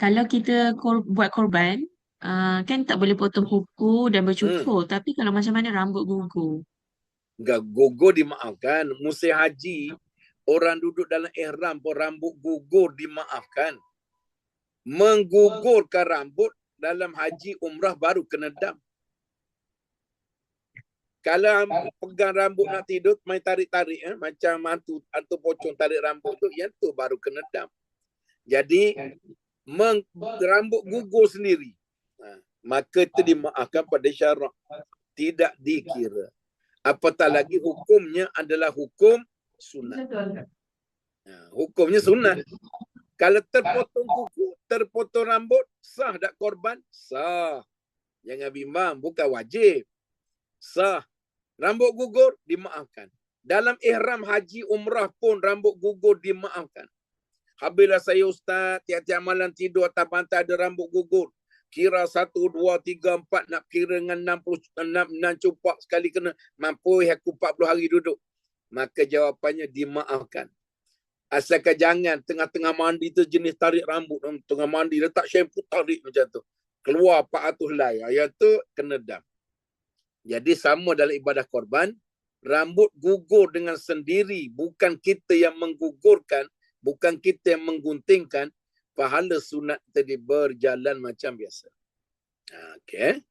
kalau kita kor- buat korban, uh, kan tak boleh potong kuku dan Hmm. bercukur. Tapi kalau macam mana rambut gugur? Enggak gugur dimaafkan. Musim haji, orang duduk dalam ihram pun rambut gugur dimaafkan. Menggugurkan rambut dalam haji umrah baru kena dam. Kalau pegang rambut nak tidur, main tarik-tarik. Eh? Macam hantu, hantu pocong tarik rambut tu, yang tu baru kena dam. Jadi, meng, rambut gugur sendiri. Ha, maka itu dimaafkan pada syarak. Tidak dikira. Apatah lagi hukumnya adalah hukum sunat. Ha, hukumnya sunat. Kalau terpotong kuku, terpotong rambut, sah tak korban? Sah. Jangan bimbang, bukan wajib. Sah. Rambut gugur, dimaafkan. Dalam ihram haji umrah pun rambut gugur dimaafkan. Habislah saya ustaz, tiap-tiap malam tidur atas pantai ada rambut gugur. Kira satu, dua, tiga, empat, nak kira dengan enam puluh, enam, enam cupak sekali kena. Mampu aku empat puluh hari duduk. Maka jawapannya dimaafkan. Asalkan jangan tengah-tengah mandi tu jenis tarik rambut. Tengah mandi letak shampoo tarik macam tu. Keluar 400 lay. Yang tu kena dam. Jadi sama dalam ibadah korban. Rambut gugur dengan sendiri. Bukan kita yang menggugurkan. Bukan kita yang mengguntingkan. Pahala sunat tadi berjalan macam biasa. Okay.